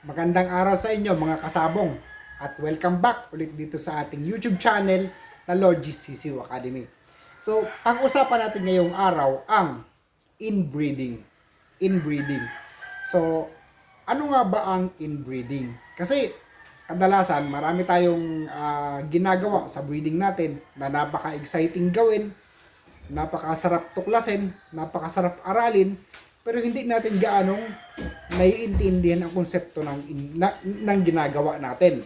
Magandang araw sa inyo mga kasabong at welcome back ulit dito sa ating YouTube channel na Lord GCCU Academy. So, pag-usapan natin ngayong araw ang inbreeding. Inbreeding. So, ano nga ba ang inbreeding? Kasi kadalasan marami tayong ah, ginagawa sa breeding natin na napaka-exciting gawin, napakasarap tuklasin, napakasarap aralin, pero hindi natin gaanong naiintindihan ang konsepto ng, na, ng ginagawa natin.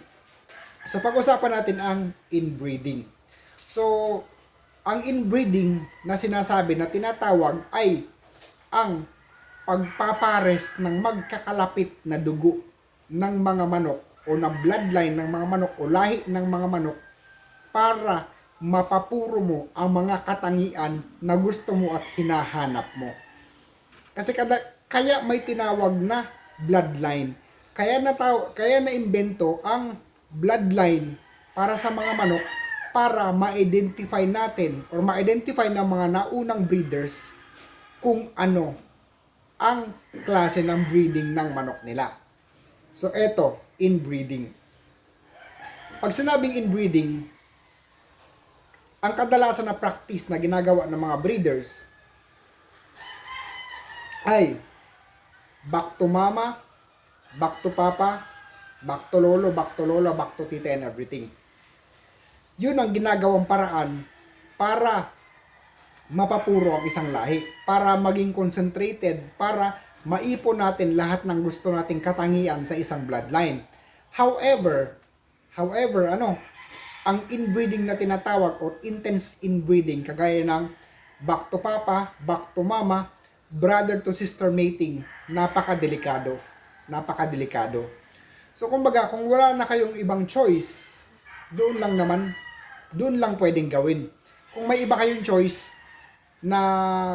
So pag-usapan natin ang inbreeding. So ang inbreeding na sinasabi na tinatawag ay ang pagpapares ng magkakalapit na dugo ng mga manok o ng bloodline ng mga manok o lahi ng mga manok para mapapuro mo ang mga katangian na gusto mo at hinahanap mo. Kasi kada, kaya may tinawag na bloodline. Kaya na kaya na imbento ang bloodline para sa mga manok para ma-identify natin or ma-identify ng mga naunang breeders kung ano ang klase ng breeding ng manok nila. So eto, inbreeding. Pag sinabing inbreeding, ang kadalasan na practice na ginagawa ng mga breeders ay back to mama, back to papa, back to lolo, back to lola, back to tita and everything. Yun ang ginagawang paraan para mapapuro ang isang lahi, para maging concentrated, para maipon natin lahat ng gusto nating katangian sa isang bloodline. However, however, ano, ang inbreeding na tinatawag or intense inbreeding kagaya ng back to papa, back to mama, brother to sister mating, napakadelikado. Napakadelikado. So kumbaga, kung wala na kayong ibang choice, doon lang naman, doon lang pwedeng gawin. Kung may iba kayong choice na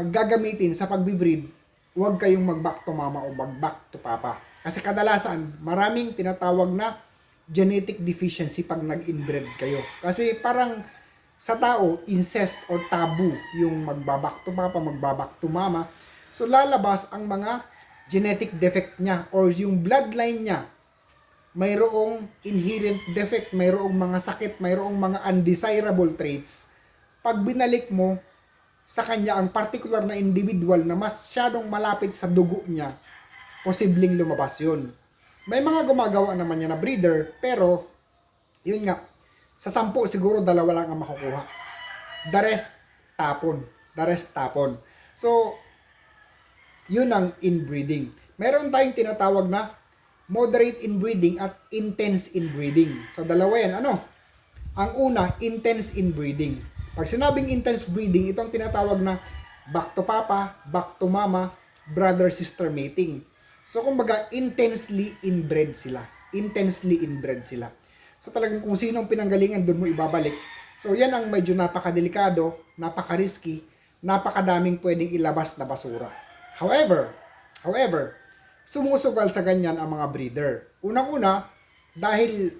gagamitin sa pagbibreed, huwag kayong mag-back to mama o mag-back to papa. Kasi kadalasan, maraming tinatawag na genetic deficiency pag nag-inbred kayo. Kasi parang sa tao, incest or taboo yung magbabak to papa, magbabak to mama. So lalabas ang mga genetic defect niya or yung bloodline niya. Mayroong inherent defect, mayroong mga sakit, mayroong mga undesirable traits. Pag binalik mo sa kanya ang particular na individual na masyadong malapit sa dugo niya, posibleng lumabas yun. May mga gumagawa naman niya na breeder, pero yun nga, sa sampu siguro dalawa lang ang makukuha. The rest, tapon. The rest, tapon. So, yun ang inbreeding. Meron tayong tinatawag na moderate inbreeding at intense inbreeding. So, dalawa yan. Ano? Ang una, intense inbreeding. Pag sinabing intense breeding, ito ang tinatawag na back to papa, back to mama, brother-sister mating. So, kumbaga, intensely inbred sila. Intensely inbred sila. So, talagang kung sino ang pinanggalingan, doon mo ibabalik. So, yan ang medyo napakadelikado, napaka-risky, napakadaming pwedeng ilabas na basura. However, however, sumusugal sa ganyan ang mga breeder. Unang-una, dahil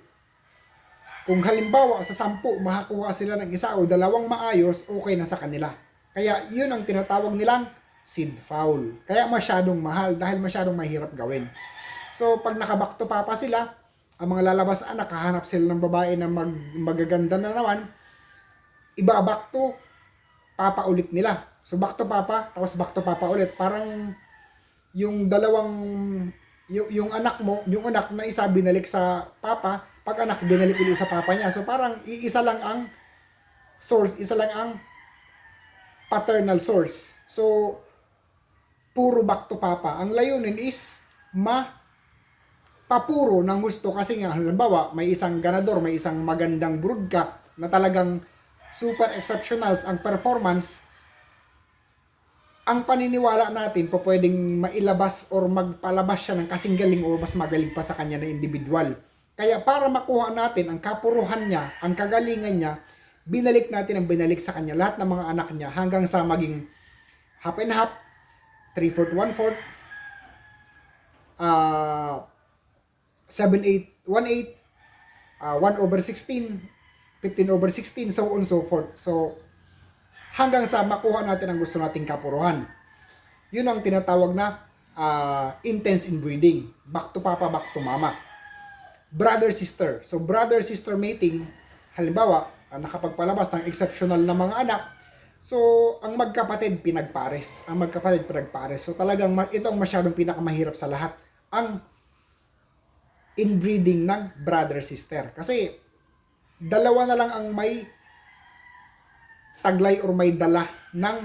kung halimbawa sa sampu makakuha sila ng isa o dalawang maayos, okay na sa kanila. Kaya yun ang tinatawag nilang seed foul. Kaya masyadong mahal dahil masyadong mahirap gawin. So pag nakaback to papa sila, ang mga lalabas na anak, hahanap sila ng babae na mag, magaganda na naman, iba-back to papa ulit nila. So back to papa, tapos back to papa ulit. Parang yung dalawang yung, yung anak mo, yung anak na isa binalik sa papa, pag anak binalik ulit sa papa niya. So parang iisa lang ang source, isa lang ang paternal source. So puro back to papa. Ang layunin is ma papuro ng gusto kasi nga halimbawa may isang ganador, may isang magandang broodcock na talagang super exceptional ang performance ang paniniwala natin po pwedeng mailabas or magpalabas siya ng kasing galing o mas magaling pa sa kanya na individual. Kaya para makuha natin ang kapuruhan niya, ang kagalingan niya, binalik natin ang binalik sa kanya lahat ng mga anak niya hanggang sa maging half and half, 3 fourth, 1 fourth, uh, 7, 8, 1, 8, uh, 1 over 16, 15 over 16, so on so forth. So, hanggang sa makuha natin ang gusto nating kapuruhan. Yun ang tinatawag na ah, intense inbreeding. Back to papa, back to mama. Brother sister. So brother sister mating, halimbawa, ah, nakapagpalabas ng exceptional na mga anak. So ang magkapatid pinagpares. Ang magkapatid pinagpares. So talagang ito ang masyadong pinakamahirap sa lahat. Ang inbreeding ng brother sister. Kasi dalawa na lang ang may taglay or may dala ng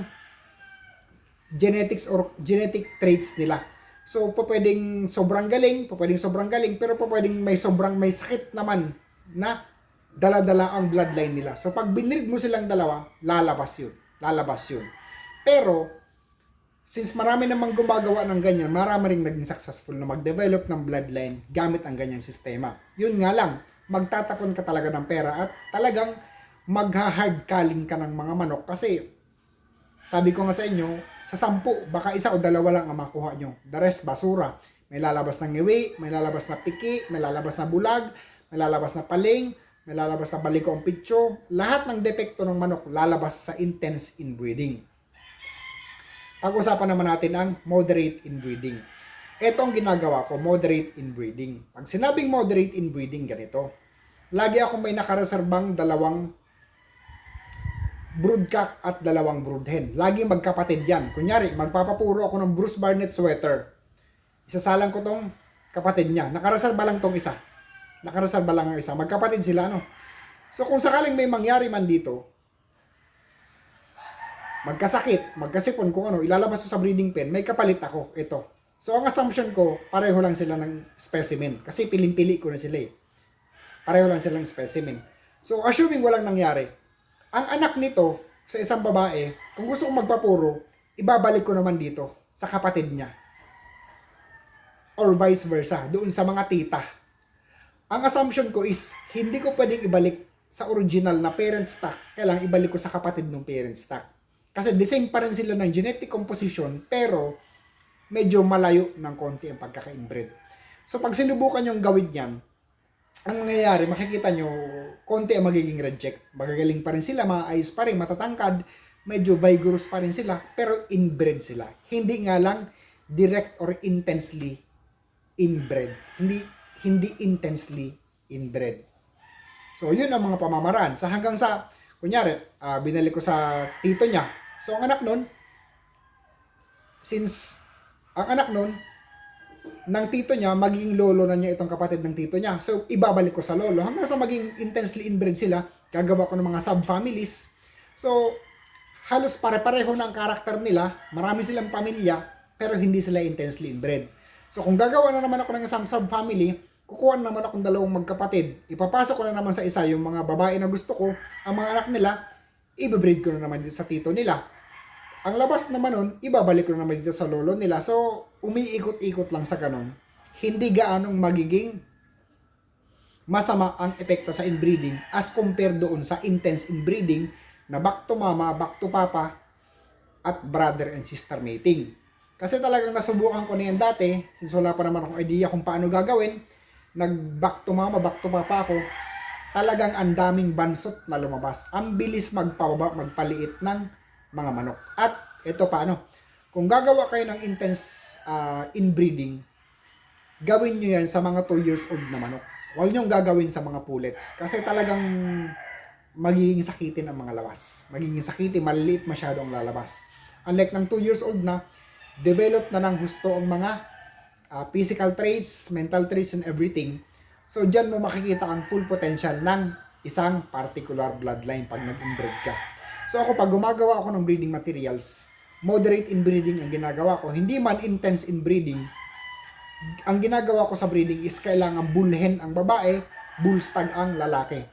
genetics or genetic traits nila. So, pwedeng sobrang galing, pwedeng sobrang galing, pero pwedeng may sobrang may sakit naman na dala-dala ang bloodline nila. So, pag binrid mo silang dalawa, lalabas yun. Lalabas yun. Pero, since marami namang gumagawa ng ganyan, marami rin naging successful na mag-develop ng bloodline gamit ang ganyang sistema. Yun nga lang, magtatapon ka talaga ng pera at talagang magha-hard calling ka ng mga manok kasi sabi ko nga sa inyo, sa sampu, baka isa o dalawa lang ang makuha nyo. The rest, basura. May lalabas na ngiwi, may lalabas na piki, may lalabas na bulag, may lalabas na paling, may lalabas na baliko ang pitso. Lahat ng depekto ng manok lalabas sa intense inbreeding. Pag-usapan naman natin ang moderate inbreeding. Ito ang ginagawa ko, moderate inbreeding. Pag sinabing moderate inbreeding, ganito. Lagi akong may nakareserbang dalawang broodcock at dalawang broodhen. Lagi magkapatid yan. Kunyari, magpapapuro ako ng Bruce Barnett sweater. Isasalang ko tong kapatid niya. Nakareserba lang tong isa. Nakareserba lang ang isa. Magkapatid sila, ano? So, kung sakaling may mangyari man dito, magkasakit, magkasipon kung ano, ilalabas ko sa breeding pen, may kapalit ako. Ito. So, ang assumption ko, pareho lang sila ng specimen. Kasi piling-pili ko na sila eh. Pareho lang silang specimen. So, assuming walang nangyari, ang anak nito sa isang babae, kung gusto kong magpapuro, ibabalik ko naman dito sa kapatid niya. Or vice versa, doon sa mga tita. Ang assumption ko is, hindi ko pwedeng ibalik sa original na parent stock, kailangan ibalik ko sa kapatid ng parent stock. Kasi the same pa rin sila ng genetic composition, pero medyo malayo ng konti ang pagkaka-inbred. So pag sinubukan yung gawin yan, ang mangyayari, makikita nyo, konti ang magiging reject. Magagaling pa rin sila, maayos pa rin, matatangkad, medyo vigorous pa rin sila, pero inbred sila. Hindi nga lang direct or intensely inbred. Hindi hindi intensely inbred. So, yun ang mga pamamaraan. Sa hanggang sa, kunyari, ah, binalik ko sa tito niya. So, ang anak nun, since ang anak nun, ng tito niya, magiging lolo na niya itong kapatid ng tito niya. So, ibabalik ko sa lolo. Hanggang sa maging intensely inbred sila, gagawa ko ng mga subfamilies. So, halos pare-pareho na ang karakter nila. Marami silang pamilya, pero hindi sila intensely inbred. So, kung gagawa na naman ako ng isang subfamily, kukuha na naman akong dalawang magkapatid. Ipapasok ko na naman sa isa yung mga babae na gusto ko, ang mga anak nila, ibibreed ko na naman dito sa tito nila. Ang labas naman nun, ibabalik ko na naman dito sa lolo nila. So, umiikot-ikot lang sa ganun. Hindi gaanong magiging masama ang epekto sa inbreeding as compared doon sa intense inbreeding na back to mama, back to papa, at brother and sister mating. Kasi talagang nasubukan ko na yan dati, since wala pa naman akong idea kung paano gagawin, nag back to mama, back to papa ako, talagang ang daming bansot na lumabas. Ang bilis magpababa, magpaliit ng mga manok. At ito paano, kung gagawa kayo ng intense ah, inbreeding, gawin nyo yan sa mga 2 years old na manok. Huwag nyo gagawin sa mga pullets. Kasi talagang magiging sakitin ang mga lawas. Magiging sakitin, maliliit masyado ang lalabas. Unlike ng 2 years old na, develop na ng husto ang mga ah, physical traits, mental traits, and everything. So, dyan mo makikita ang full potential ng isang particular bloodline pag nag-inbred ka. So, ako pag gumagawa ako ng breeding materials, moderate inbreeding ang ginagawa ko. Hindi man intense inbreeding, ang ginagawa ko sa breeding is kailangan bulhen ang babae, bullstag ang lalaki.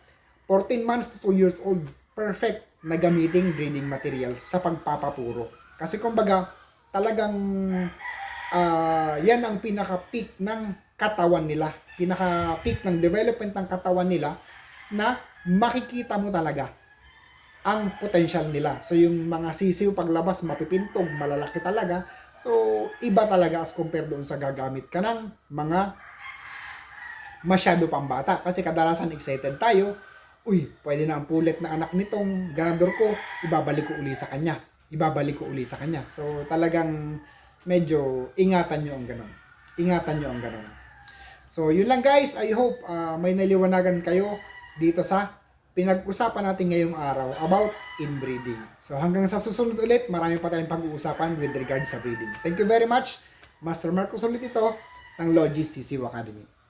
14 months to 2 years old, perfect na gamiting breeding materials sa pagpapapuro. Kasi kumbaga, talagang ah, yan ang pinaka-peak ng katawan nila. Pinaka-peak ng development ng katawan nila na makikita mo talaga ang potential nila. So yung mga sisiw paglabas mapipintog, malalaki talaga. So iba talaga as compare doon sa gagamit ka ng mga masyado pang bata. Kasi kadalasan excited tayo, uy, pwede na ang pulit na anak nitong ganador ko, ibabalik ko uli sa kanya. Ibabalik ko uli sa kanya. So talagang medyo ingatan nyo ang ganun. Ingatan nyo ang ganun. So, yun lang guys. I hope ah, may naliwanagan kayo dito sa pinag-usapan natin ngayong araw about inbreeding. So, hanggang sa susunod ulit, marami pa tayong pag-uusapan with regards sa breeding. Thank you very much. Master Marcos ulit ito ng Logis CCU Academy.